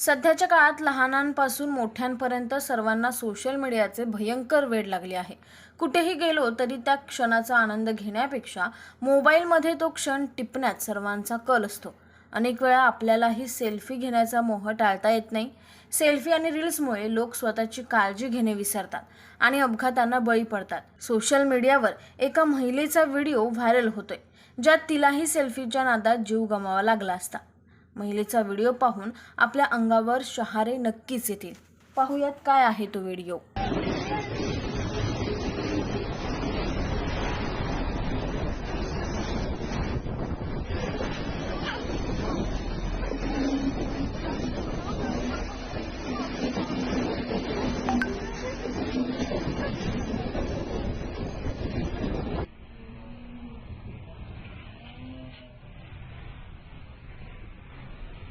सध्याच्या काळात लहानांपासून मोठ्यांपर्यंत सर्वांना सोशल मीडियाचे भयंकर वेड लागले आहे. कुठेही गेलो तरी त्या क्षणाचा आनंद घेण्यापेक्षा मोबाईलमध्ये तो क्षण टिपण्यात सर्वांचा कल असतो. अनेक वेळा आपल्यालाही सेल्फी घेण्याचा मोह टाळता येत नाही. सेल्फी आणि रील्समुळे लोक स्वतःची काळजी घेणे विसरतात आणि अपघातांना बळी पडतात. सोशल मीडियावर एका महिलेचा व्हिडिओ व्हायरल होतोय ज्यात तिलाही सेल्फीच्या नादात जीव गमावा लागला असता. महिलेचा व्हिडिओ पाहून आपल्या अंगावर शहारे नक्कीच येतील. पाहूयात काय आहे तो व्हिडिओ.